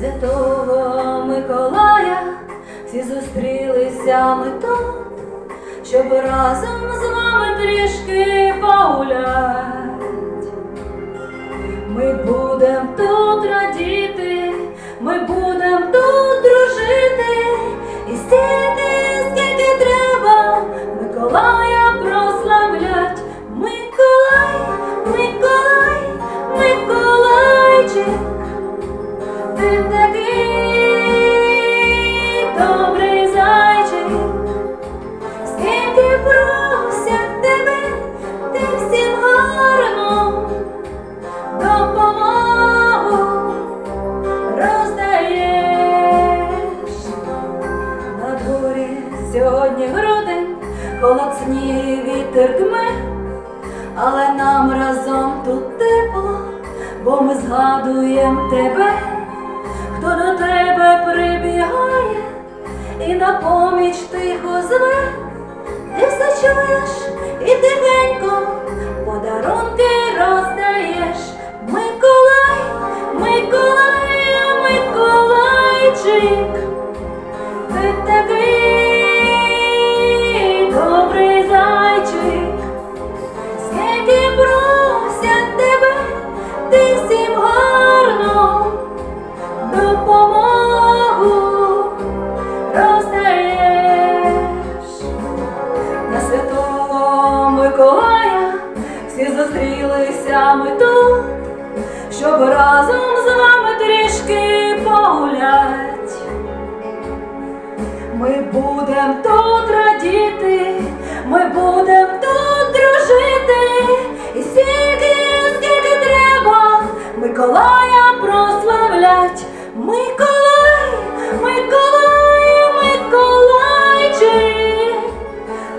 Святого Миколая всі зустрілися ми тут, щоб разом з вами трішки погуляти. ясні вітер дме, але нам разом тут тепло, бо ми згадуємо тебе, хто до тебе прибігає і на поміч тихо зве, де все чуєш. зібралися ми тут, щоб разом з вами трішки погулять. Ми будем тут радіти, ми будем тут дружити, і стільки, скільки треба, Миколая прославлять. Миколай, Миколай, Миколайчик,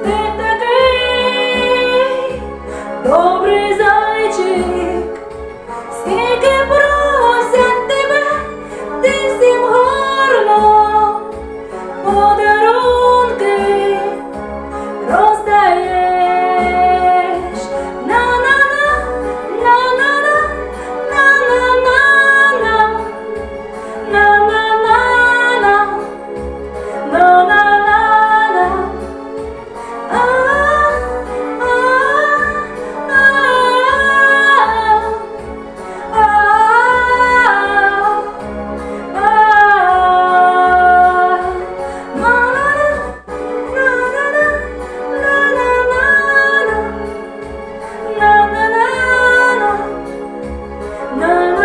ти такий. 모든 널